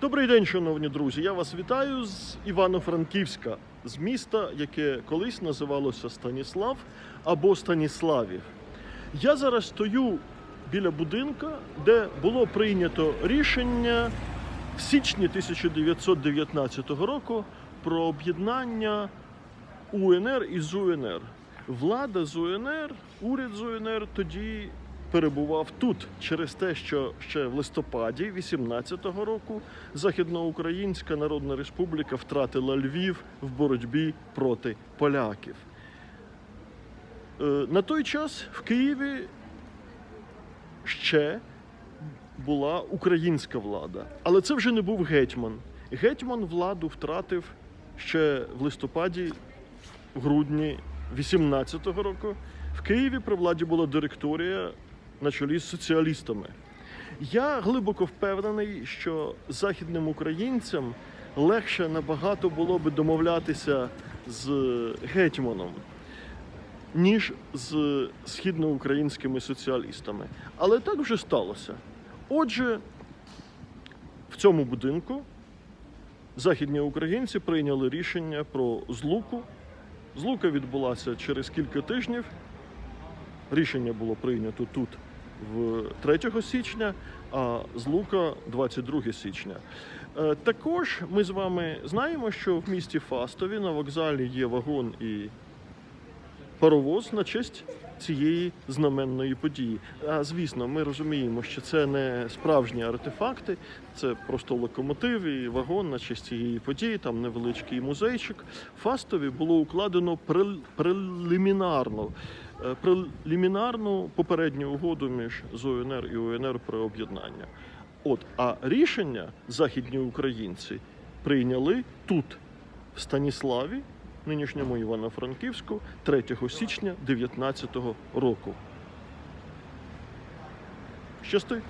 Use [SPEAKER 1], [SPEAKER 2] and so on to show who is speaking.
[SPEAKER 1] Добрий день, шановні друзі. Я вас вітаю з Івано-Франківська, з міста, яке колись називалося Станіслав або Станіславів. Я зараз стою біля будинка, де було прийнято рішення в січні 1919 року про об'єднання УНР із УНР. Влада з УНР, уряд з УНР тоді перебував тут через те, що ще в листопаді 18-го року Західноукраїнська Народна Республіка втратила Львів в боротьбі проти поляків. Е, На той час в Києві ще була українська влада, але це вже не був гетьман. Гетьман владу втратив ще в листопаді, в грудні 18-го року. В Києві при владі була директорія на чолі з соціалістами. Я глибоко впевнений, що західним українцям легше набагато було би домовлятися з гетьманом, ніж з східноукраїнськими соціалістами. Але так вже сталося. Отже, в цьому будинку західні українці прийняли рішення про злуку. Злука відбулася через кілька тижнів. Рішення було прийнято тут 3 січня, а злука 22 січня. Е, Також ми з вами знаємо, що в місті Фастові на вокзалі є вагон і паровоз на честь цієї знаменної події. А звісно, ми розуміємо, що це не справжні артефакти, це просто локомотив і вагон на честь цієї події, там невеличкий музейчик. Фастові було укладено прел- прелімінарно. Е, Прелімінарну попередню угоду між ЗОНР і УНР про об'єднання. От, а рішення західні українці прийняли тут, в Станіславі, нинішньому Івано-Франківську, 3 січня 2019 року. Щасти!